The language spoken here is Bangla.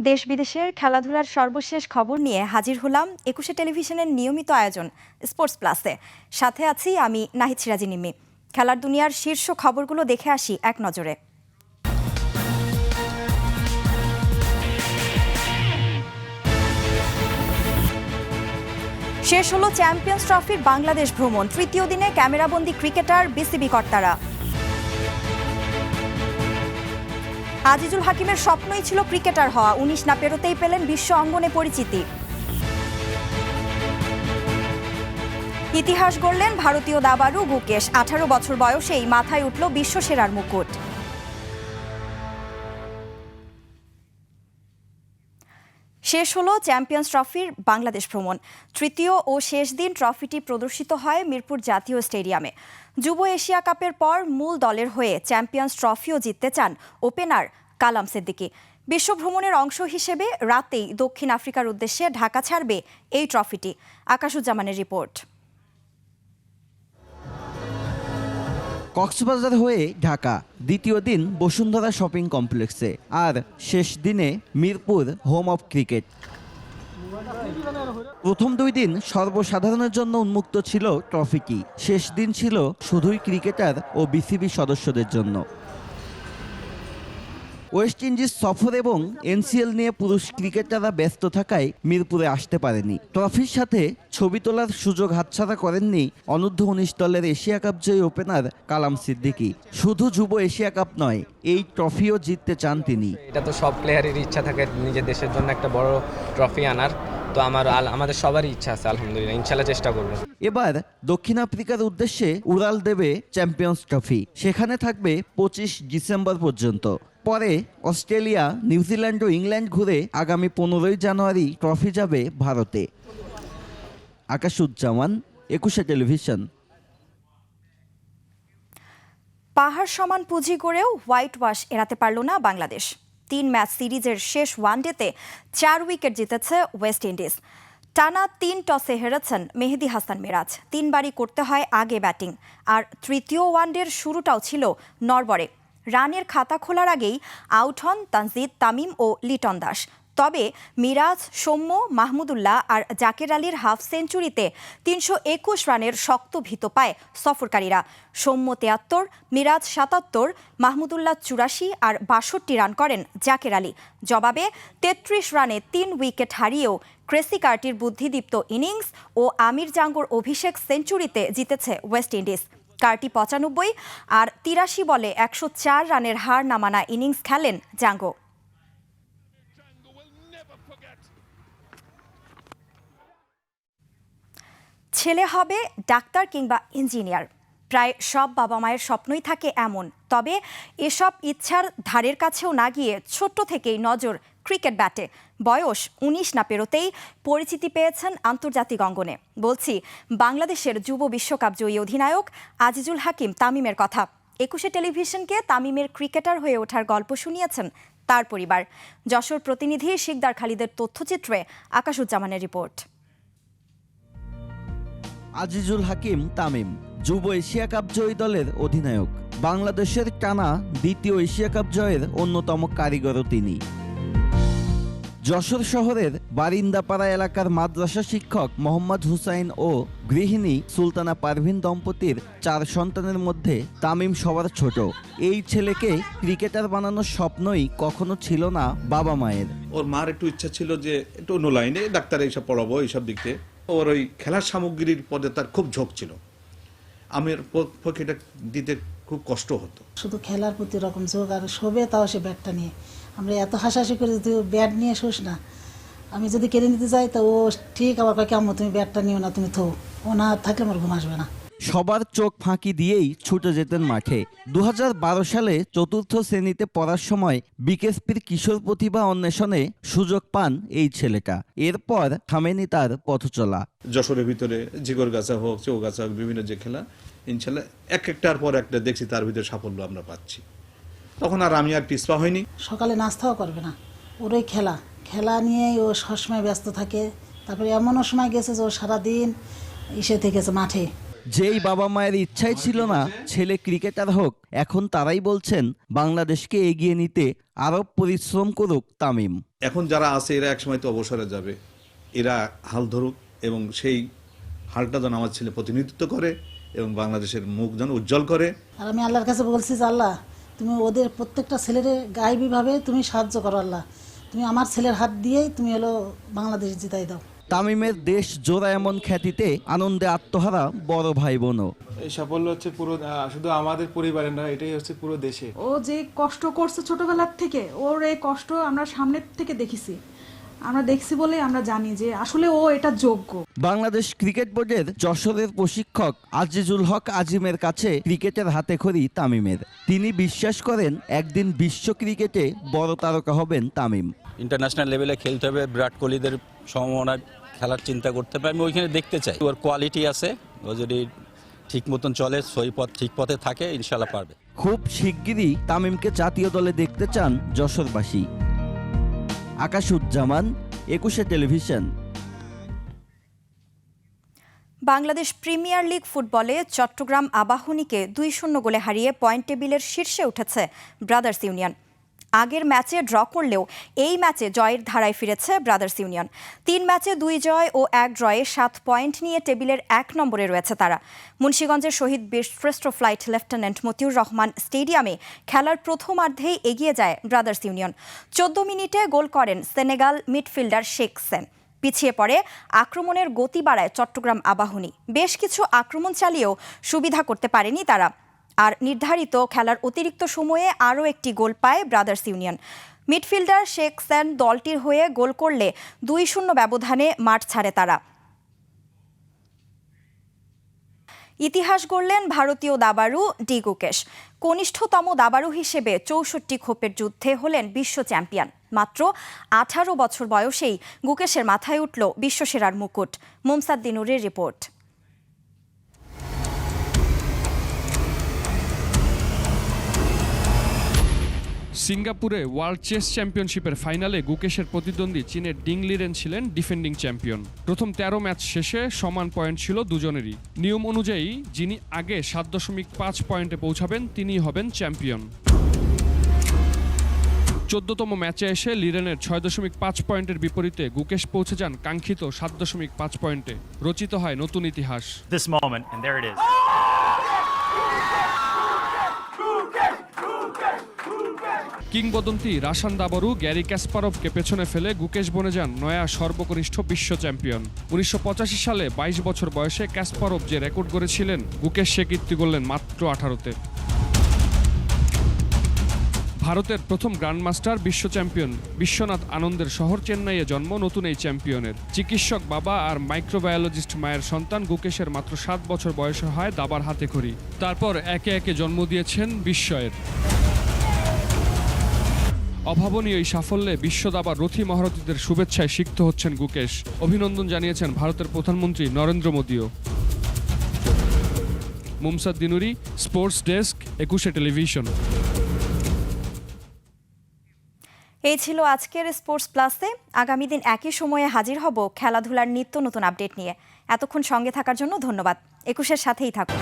দেশ বিদেশের খেলাধুলার সর্বশেষ খবর নিয়ে হাজির হলাম একুশে টেলিভিশনের নিয়মিত আয়োজন স্পোর্টস প্লাসে। সাথে আছি আমি নাহিদ সিরাজি নিম্মি। খেলার দুনিয়ার শীর্ষ খবরগুলো দেখে আসি এক নজরে। শেষ হলো চ্যাম্পিয়ন্স ট্রফির বাংলাদেশ ভ্রমণ, তৃতীয় দিনে ক্যামেরাবন্দি ক্রিকেটার, বিসিবি কর্তারা। আজিজুল হাকিমের স্বপ্নই ছিল ক্রিকেটার হওয়া। উনিশ না পেরোতেই পেলেন বিশ্ব অঙ্গনে পরিচিতি। ইতিহাস গড়লেন ভারতীয় দাবারু গুকেশ। আঠারো বছর বয়সেই মাথায় উঠল বিশ্বসেরার মুকুট। শেষ হলো চ্যাম্পিয়ন্স ট্রফির বাংলাদেশ ভ্রমণ। তৃতীয় ও শেষ দিন ট্রফিটি প্রদর্শিত হয় মিরপুর জাতীয় স্টেডিয়ামে। যুব এশিয়া কাপের পর মূল দলের হয়ে চ্যাম্পিয়ন্স ট্রফিও জিততে চান ওপেনার কালাম সিদ্দিকি। বিশ্ব ভ্রমণের অংশ হিসেবে রাতেই দক্ষিণ আফ্রিকার উদ্দেশ্যে ঢাকা ছাড়বে এই ট্রফিটি। আকাশুজ্জামানের রিপোর্ট। কক্সবাজার হয়ে ঢাকা, দ্বিতীয় দিন বসুন্ধরা শপিং কমপ্লেক্সে আর শেষ দিনে মিরপুর হোম অফ ক্রিকেট। প্রথম দুই দিন সর্বসাধারণের জন্য উন্মুক্ত ছিল ট্রফিটি। শেষ দিন ছিল শুধুই ক্রিকেটার ও বিসিবি সদস্যদের জন্য। ওয়েস্ট ইন্ডিজ সফর এবং এনসিএল নিয়ে পুরুষ ক্রিকেটাররা ব্যস্ত থাকায় মিরপুরে আসতে পারেনি। ট্রফির সাথে ছবি তোলার সুযোগ হাতছাড়া করেননি অনূর্ধ্ব উনিশ দলের এশিয়া কাপ জয়ী ওপেনার কালাম সিদ্দিকি। শুধু যুব এশিয়া কাপ নয়, এই ট্রফিও জিততে চান তিনি। এটা তো সব প্লেয়ারের ইচ্ছা থাকে নিজের দেশের জন্য একটা বড় ট্রফি আনার। তো আমার আল- আমাদের সবারই ইচ্ছা আছে আলহামদুলিল্লাহ। ইনশাল্লাহ চেষ্টা করব। এবার দক্ষিণ আফ্রিকার উদ্দেশ্যে উড়াল দেবে চ্যাম্পিয়ন্স ট্রফি। সেখানে থাকবে পঁচিশ ডিসেম্বর পর্যন্ত। পরে অস্ট্রেলিয়া নিউজিল্যান্ড ও ইংল্যান্ড ঘুরে আগামী পনেরোই জানুয়ারি ট্রফি যাবে ভারতে। আকাশুজ্জামান একুশে টেলিভিশন। পাহাড় সমান পুঁজি করেও হোয়াইট ওয়াশ এড়াতে পারল না বাংলাদেশ। তিন ম্যাচ সিরিজের শেষ ওয়ানডেতে চার উইকেট জিতেছে ওয়েস্ট ইন্ডিজ। টানা তিন টসে হেরেছেন মেহেদি হাসান মিরাজ। তিনবারই করতে হয় আগে ব্যাটিং। আর তৃতীয় ওয়ানডের শুরুটাও ছিল নরবরে রানের খাতা খোলার আগেই আউট হন তানজিদ তামিম ও লিটন দাস। তবে মিরাজ, সৌম্য, মাহমুদুল্লাহ আর জাকের আলীর হাফ সেঞ্চুরিতে তিনশো একুশ রানের শক্ত ভিত পায় সফরকারীরা। সৌম্য তেয়াত্তর, মিরাজ সাতাত্তর, মাহমুদুল্লাহ চুরাশি আর বাষট্টি রান করেন জাকের আলী। জবাবে তেত্রিশ রানে তিন উইকেট হারিয়েও ক্রেসি কার্টির বুদ্ধিদীপ্ত ইনিংস ও আমির জাঙ্গোর অভিষেক সেঞ্চুরিতে জিতেছে ওয়েস্ট ইন্ডিজ। কার্টি পঁচানব্বই আর তিরাশি বলে একশো চার রানের হার নামানা ইনিংস খেলেন জাঙ্গো। ছেলে হবে ডাক্তার কিংবা ইঞ্জিনিয়ার। প্রায় সব বাবা মায়ের স্বপ্নই থাকে এমন। তবে এসব ইচ্ছার ধারের কাছেও না গিয়ে ছোট্ট থেকেই নজর ক্রিকেট ব্যাটে। বয়স উনিশ না পেরোতেই পরিচিতি পেয়েছেন আন্তর্জাতিক অঙ্গনে। বলছি, বাংলাদেশের যুব বিশ্বকাপ জয়ী অধিনায়ক আজিজুল হাকিম তামিমের কথা। একুশে টেলিভিশনকে তামিমের ক্রিকেটার হয়ে ওঠার গল্প শুনিয়েছেন তার পরিবার। যশোর প্রতিনিধি শিকদার খালিদের তথ্যচিত্রে আকাশুজ্জামানের রিপোর্ট। আজিজুল হাকিম তামিম, যুব এশিয়া কাপ জয়ী দলের অধিনায়ক। বাংলাদেশের টানা দ্বিতীয় এশিয়া কাপ জয়ের অন্যতম কারিগরও তিনি। যশোর শহরের বারিন্দাপাড়া এলাকার মাদ্রাসা শিক্ষক মোহাম্মদ হুসাইন ও গৃহিণী সুলতানা পারভিন দম্পতির চার সন্তানের মধ্যে তামিম সবার ছোট। এই ছেলেকে ক্রিকেটার বানানোর স্বপ্নই কখনো ছিল না বাবা মায়ের। ওর মার একটু ইচ্ছা ছিল যে একটু অন্য লাইনে ডাক্তার এইসব পড়াবো এইসব দিক থেকে ওর ওই খেলার সামগ্রীর পদে তার খুব ঝোঁক ছিল। আমের পক্ষে এটা দিতে খুব কষ্ট হতো। শুধু খেলার প্রতি রকম ঝোঁক আর শোবে, তাও সে ব্যাটটা নিয়ে। আমরা এত হাসাহাসি করে তুই ব্যাট নিয়ে শোস না, আমি যদি কেড়ে নিতে যাই, তো ও ঠিক আবার কাকে কেমন তুমি ব্যাটটা নিও না, তুমি থো। ও না থাকলে আমার ঘুম আসবে না। সবার চোখ ফাঁকি দিয়েই ছুটে যেতেন মাঠে। দু হাজার বারো সালে চতুর্থ শ্রেণীতে পড়ার সময় বিকেএসপির কিশোর প্রতিভা অন্বেষণে সুযোগ পান এই ছেলেটা। এরপর থামেনি তার পথ চলা যশোরের ভিতরে জিগর গাছা হোক চৌগাছা হোক বিভিন্ন যে খেলা ইনশাল্লাহ এক একটার পর একটা দেখছি তার ভিতরে সাফল্য আমরা পাচ্ছি। তখন আর আমি আর পিসপা হয়নি সকালে নাস্তাও করবে না। ওর ওই খেলা। খেলা নিয়েই ও সবসময় ব্যস্ত থাকে। তারপরে এমনও সময় গেছে যে ও সারাদিন ইসে থেকেছে মাঠে। যেই বাবা মায়ের ইচ্ছাই ছিল না ছেলে ক্রিকেটার হোক এখন তারাই বলছেন বাংলাদেশকে এগিয়ে নিতে আরও পরিশ্রম করুক তামিম। এখন যারা আছে এরা একসময় তো অবসরে যাবে। এরা হাল ধরুক এবং সেই হালটা যেন আমার ছেলে প্রতিনিধিত্ব করে এবং বাংলাদেশের মুখ যেন উজ্জ্বল করে। আর আমি আল্লাহর কাছে বলছি যে আল্লাহ তুমি ওদের প্রত্যেকটা ছেলের গায়েবীভাবে তুমি সাহায্য করো আল্লাহ। তুমি আমার ছেলের হাত দিয়েই তুমি হলো বাংলাদেশ জিতাই দাও। তামিমের দেশ জোড়া এমন খ্যাতিতে আনন্দে আত্মহারা বড় ভাই বোনও এই সাফল্য হচ্ছে পুরো শুধু আমাদের পরিবারের না এটাই হচ্ছে পুরো দেশে। ও যে কষ্ট করছে ছোটবেলার থেকে ওর এই কষ্ট আমরা সামনের থেকে দেখেছি। আমরা দেখছি বলে আমরা জানি যে আসলে ও এটা যোগ্য। বাংলাদেশ ক্রিকেট বোর্ডের যশোরের প্রশিক্ষক আজিজুল হক আজিমের কাছে ক্রিকেটের হাতে খড়ি তামিমের। তিনি বিশ্বাস করেন একদিন বিশ্ব ক্রিকেটে বড় তারকা হবেন তামিম। ইন্টারন্যাশনাল লেভেলে খেলতে হবে বিরাট কোহলিদের সম্ভাবনায় খেলার চিন্তা করতে পারে আমি ওইখানে দেখতে চাই। ওর কোয়ালিটি আছে ও যদি ঠিক মতন চলে সই পথ ঠিক পথে থাকে ইনশাল্লাহ পারবে। খুব শিগগিরই তামিমকে জাতীয় দলে দেখতে চান যশোরবাসী। আকাশুজ্জামান একুশে টেলিভিশন। বাংলাদেশ প্রিমিয়ার লিগ ফুটবলে চট্টগ্রাম আবাহনীকে দুই শূন্য গোলে হারিয়ে পয়েন্ট টেবিলের শীর্ষে উঠেছে ব্রাদার্স ইউনিয়ন। আগের ম্যাচে ড্র করলেও এই ম্যাচে জয়ের ধারায় ফিরেছে ব্রাদার্স ইউনিয়ন। তিন ম্যাচে দুই জয় ও এক ড্রয়ে সাত পয়েন্ট নিয়ে টেবিলের এক নম্বরে রয়েছে তারা। মুন্সীগঞ্জের শহীদ বীরশ্রেষ্ঠ ফ্লাইট লেফটেন্যান্ট মতিউর রহমান স্টেডিয়ামে খেলার প্রথমার্ধেই এগিয়ে যায় ব্রাদার্স ইউনিয়ন। চোদ্দ মিনিটে গোল করেন সেনেগাল মিডফিল্ডার শেখ সেন পিছিয়ে পড়ে আক্রমণের গতি বাড়ায় চট্টগ্রাম আবাহনী। বেশ কিছু আক্রমণ চালিয়েও সুবিধা করতে পারেনি তারা। আর নির্ধারিত খেলার অতিরিক্ত সময়ে আরও একটি গোল পায় Brothers Union. Midfielder Sheikh Sen দলটির হয়ে গোল করলে দুই শূন্য ব্যবধানে মাঠ ছাড়ে তারা। ইতিহাস গড়লেন ভারতীয় দাবাড়ু ডি গুকেশ। কনিষ্ঠতম দাবারু হিসেবে চৌষট্টি খোপের যুদ্ধে হলেন বিশ্ব চ্যাম্পিয়ন। মাত্র আঠারো বছর বয়সেই গুকেশের মাথায় উঠল বিশ্বসেরার মুকুট। মুমসাদ দিনুরের রিপোর্ট। সিঙ্গাপুরে ওয়ার্ল্ড চেস চ্যাম্পিয়নশিপের ফাইনালে গুকেশের প্রতিদ্বন্দ্বী চীনের ডিং লিরেন ছিলেন ডিফেন্ডিং চ্যাম্পিয়ন। প্রথম তেরো ম্যাচ শেষে সমান পয়েন্ট ছিল দুজনেরই। নিয়ম অনুযায়ী যিনি আগে সাত দশমিক পাঁচ পয়েন্টে পৌঁছাবেন, তিনিই হবেন চ্যাম্পিয়ন। চোদ্দতম ম্যাচে এসে লিরেনের ছয় দশমিক পাঁচ পয়েন্টের বিপরীতে গুকেশ পৌঁছে যান কাঙ্ক্ষিত সাত দশমিক পাঁচ পয়েন্টে। রচিত হয় নতুন ইতিহাস। কিংবদন্তি রাশান দাবরু, গ্যারি ক্যাসপারভকে পেছনে ফেলে গুকেশ বনে যান নয়া সর্বকনিষ্ঠ বিশ্ব চ্যাম্পিয়ন। উনিশশো পঁচাশি সালে ২২ বছর বয়সে ক্যাসপারভ যে রেকর্ড গড়েছিলেন, গুকেশ সে কীর্তি করলেন মাত্র আঠারোতে। ভারতের প্রথম গ্র্যান্ডমাস্টার, বিশ্ব চ্যাম্পিয়ন বিশ্বনাথ আনন্দের শহর চেন্নাইয়ে জন্ম, নতুন এই চ্যাম্পিয়নের। চিকিৎসক বাবা আর মাইক্রোবায়োলজিস্ট মায়ের সন্তান গুকেশের মাত্র সাত বছর বয়সে হয় দাবার হাতে খড়ি। তারপর একে একে জন্ম দিয়েছেন বিস্ময়ের। অভাবনীয় এই সাফল্যে বিশ্ব দাবার রথী মহারথীদের শুভেচ্ছায় সিক্ত হচ্ছেন গুকেশ। অভিনন্দন জানিয়েছেন ভারতের প্রধানমন্ত্রী Narendra মোদীও। Mumsad Dinuri, sports desk, Ekushey Television. এই ছিল আজকের স্পোর্টস প্লাসে। আগামী দিন একই সময়ে হাজির হব খেলাধুলার নিত্য নতুন আপডেট নিয়ে। এতক্ষণ সঙ্গে থাকার জন্য ধন্যবাদ। একুশের সাথেই থাকুন।